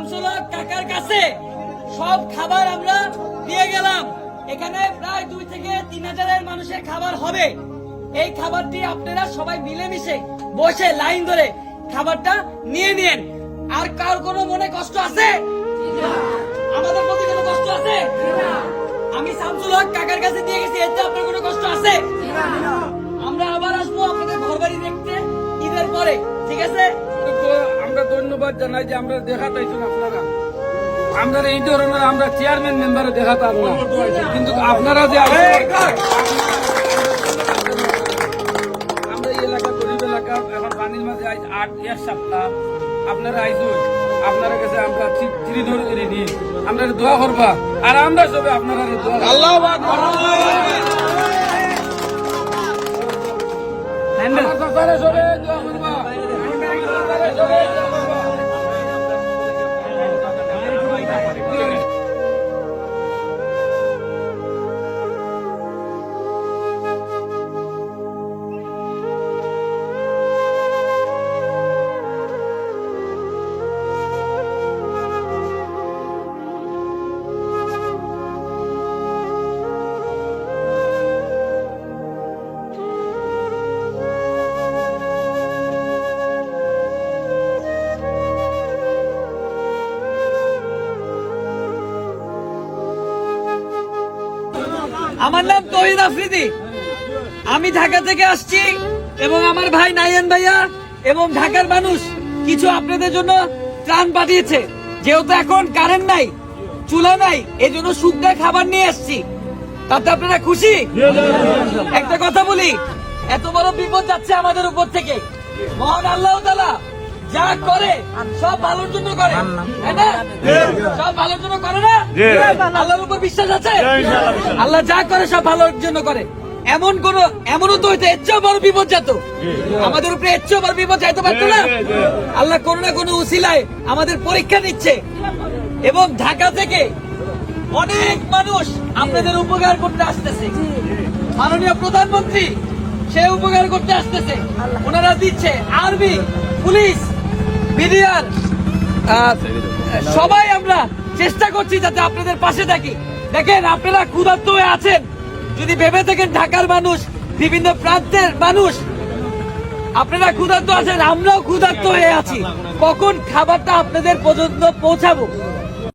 শামসুল কাকার কাছে সব খাবার আমরা দিয়ে গেলাম। এখানে প্রায় দুই থেকে তিন হাজারের মানুষের খাবার হবে। এই খাবারটি আপনারা সবাই মিলেমিশে বসে লাইন ধরে খাবারটা নিয়ে নিন। আর কার কোনো মনে কষ্ট আছে? আমাদের প্রতি কোনো কষ্ট আছে? আমি শামসুল হক কাকার কাছে দিয়ে গেছি, এতে আপনার কোনো কষ্ট আছে? আমরা আবার আসব আপনাদের ঘর বাড়ি দেখতে ঈদের পরে, ঠিক আছে? ধন্যবাদ জানাই যে আমরা দেখা পাইছেন আপনারা। আমরা এই ধরনের আমরা চেয়ারম্যান মেম্বারে দেখা পাব না। কিন্তু আপনারা যে আমরা এই এলাকা গরিব এলাকা এখন পানির মাঝে আজ আট এক সপ্তাহ। আপনারা আইসুন। আপনার কাছে আমরা চিরি ধরে করে নিই। আমরা দোয়া করবা। আর আমরা সবে আপনারা দোয়া আল্লাহ সবে দোয়া আমার নাম তহিদ আফ্রিদি। আমি ঢাকা থেকে আসছি এবং আমার ভাই নাইয়ান ভাইয়া এবং ঢাকার মানুষ কিছু আপনাদের জন্য ত্রাণ পাঠিয়েছে। যেহেতু এখন কারেন্ট নাই, চুলা নাই এই জন্য শুকনা খাবার নিয়ে আসছি। তাতে আপনারা খুশি? একটা কথা বলি, এত বড় বিপদ যাচ্ছে আমাদের উপর থেকে। মহান আল্লাহ তালা যা করে সব ভালোর জন্য করে। সব ভালোর জন্য করে না? আল্লাহর উপর বিশ্বাস আছে? আল্লাহ যা করে সব ভালোর জন্য করে। এমন কোন এমনও তো হইতে এর চেয়েও বড় বিপদ যেত আমাদের উপরে এর চেয়েও বড় বিপদ যাইতে পারতো না? আল্লাহ কোনো না কোনো উসিলায় আমাদের পরীক্ষা নিচ্ছে। এবং ঢাকা থেকে অনেক মানুষ আপনাদের উপকার করতে আসতেছে। মাননীয় প্রধানমন্ত্রী সে উপকার করতে আসতেছে। ওনারা দিচ্ছে আর্মি পুলিশ বিডিআর সবাই আমরা চেষ্টা করছি যাতে আপনাদের পাশে থাকি। দেখেন, আপনারা ক্ষুধার্ত হয়ে আছেন। যদি ভেবে থাকেন ঢাকার মানুষ, বিভিন্ন প্রান্তের মানুষ, আপনারা ক্ষুধার্ত আছেন, আমরাও ক্ষুধার্ত হয়ে আছি। কখন খাবারটা আপনাদের পর্যন্ত পৌঁছাবো?